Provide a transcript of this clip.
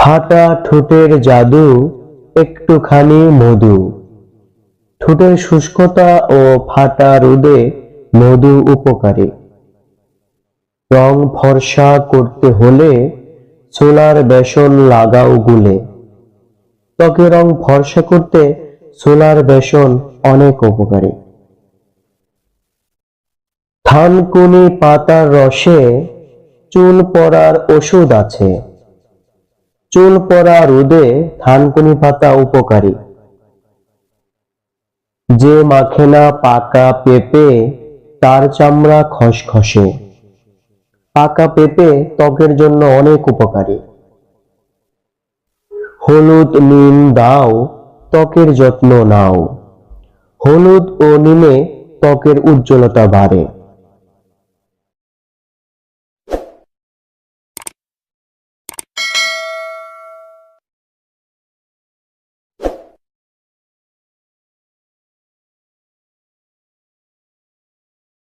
ফাটা ঠোঁটের জাদু, একটুখানি মধু। ঠোঁটের শুষ্কতা ও ফাটা রোদে মধু উপকারী। রং ফর্সা করতে হলে সোলার বেসন লাগাও গুলে। ত্বকে রং ফর্সা করতে সোলার বেসন অনেক উপকারী। থানকুনি পাতার রসে চুল পড়ার ওষুধ আছে। চুল পড়া রোদে থানকুনি পাতা উপকারী। যে মাখে না পাকা পেঁপে, তার চামড়া খসখসে। পাকা পেঁপে ত্বকের জন্য অনেক উপকারী। হলুদ নিম দাও, ত্বকের যত্ন নাও। হলুদ ও নিমে ত্বকের উজ্জ্বলতা বাড়ে।